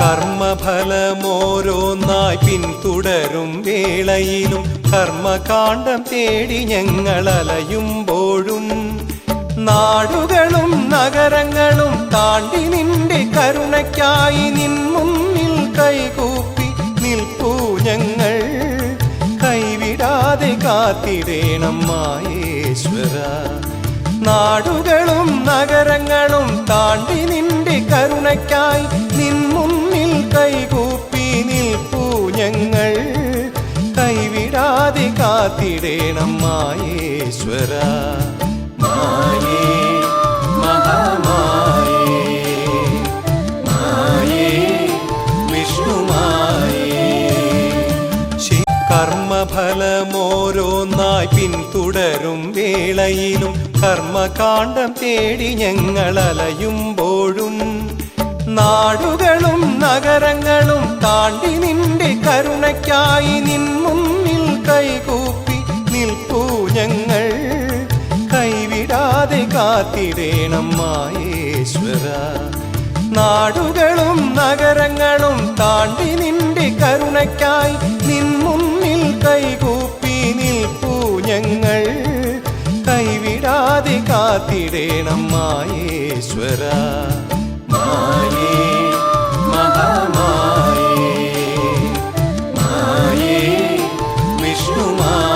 കർമ്മഫലമോരോന്നായി പിന്തുടരും വേളയിലും കർമ്മകാണ്ഡം തേടി ഞങ്ങൾ അലയുമ്പോഴും നാടുകളും നഗരങ്ങളും താണ്ടി നിന്റെ കരുണയ്ക്കായി നിൻ മുന്നിൽ കൈകൂപ്പി നിൽപ്പൂ ഞങ്ങൾ. കൈവിടാതെ കാത്തിടേണം മായേശ്വര. നാടുകളും നഗരങ്ങളും താണ്ടി നിന്റെ കരുണയ്ക്കായി നിൻ കൈകൂപ്പി നിൽപ്പൂ ഞങ്ങൾ. കൈവിടാതെ കാത്തിടേണം മായേശ്വര. മായേ മഹാമായേ. മായേ പിന്തുടരും വേളയിലും കർമ്മകാണ്ഡം തേടി ഞങ്ങൾ അലയുമ്പോഴും നാടുകളും നഗരങ്ങളും താണ്ടി നിന്റെ കരുണയ്ക്കായി നിൻ മുന്നിൽ കൈകൂപ്പി നിൽപ്പൂ ഞങ്ങൾ. കൈവിടാതെ കാത്തിടേണം മായേശ്വര. നാടുകളും നഗരങ്ങളും താണ്ടി നിന്റെ കരുണയ്ക്കായി നിൻ മുന്നിൽ കൈകൂപ്പി നിൽപ്പൂ ഞങ്ങൾ. കൈവിടാതെ കാത്തിടേണം മായേശ്വര. महामाये मा विष्णुमा